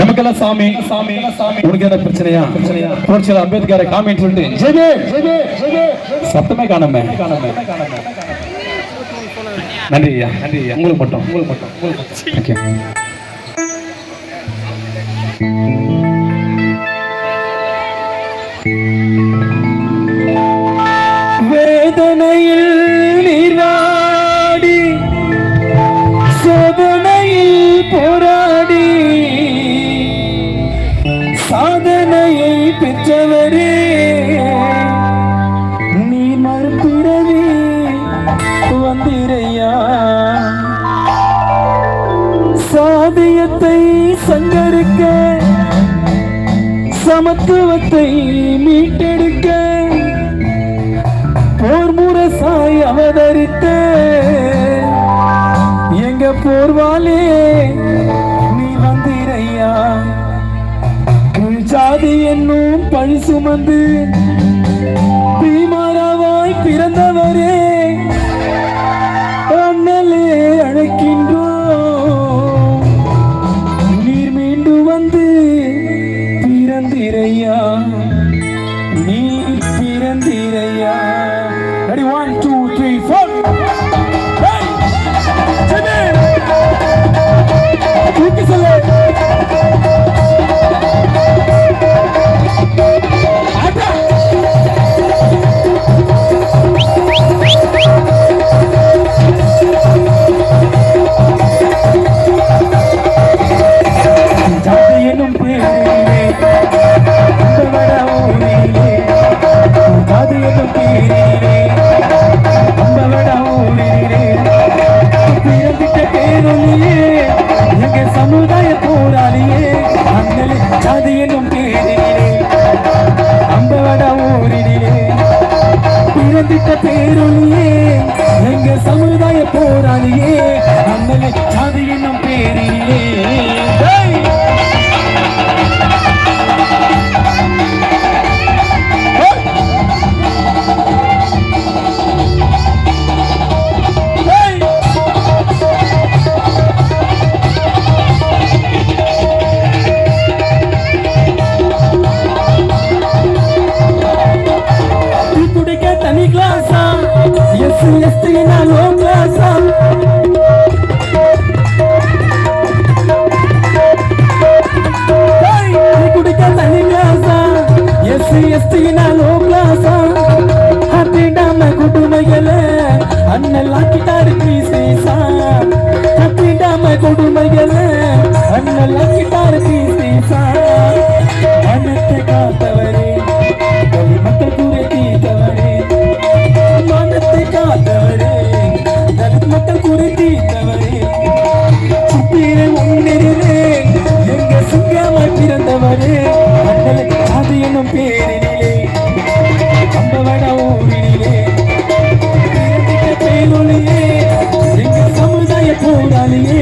நமக்கெல்லாம் சாமி சாமி சாமி. உனக்கு என்ன பிரச்சனையா? பிரச்சனையா புரட்சியாளர் அம்பேத்கரை காமின்னு சொல்லிட்டு ஜெயவே ஜெயவே ஜெயவே சத்தமே காணாம. காணாம நன்றி ஐயா நன்றி ஐயா. உங்களுக்கு மட்டும். உங்களுக்கு மட்டும் உங்களுக்கு மட்டும் சாதியத்தை சங்கரிக்க சமத்துவத்தை மீட்டெடுக்க போர் முரசாய் அவதரித்த எங்க போர்வாலே நீ வந்திரையா? கீழ் சாதி என்னும் பழி சுமந்து Ready, one, பேரிலே அண்ணலே சாதி என்னும் பேரிலே. எஸ் எஸ்டி லோ கிளாஸா ಹತ್ತಿಡಮ ಕುಟುಂಬಗಳೇ ಅಣ್ಣಲ್ಲಾಕಿದ್ದಾರೆ ಪೀಸೀಸಾ ಹತ್ತಿಡಮ ಕುಟುಂಬಗಳೇ ಅಣ್ಣಲ್ಲಾಕಿದ್ದಾರೆ ಪೀಸೀಸಾ ಮನಕ್ಕೆ ಕಾತವರೇ கவி மக்கள் கூரை தீர்த்தவரே மனத்தை காத்தவரே கூடலியே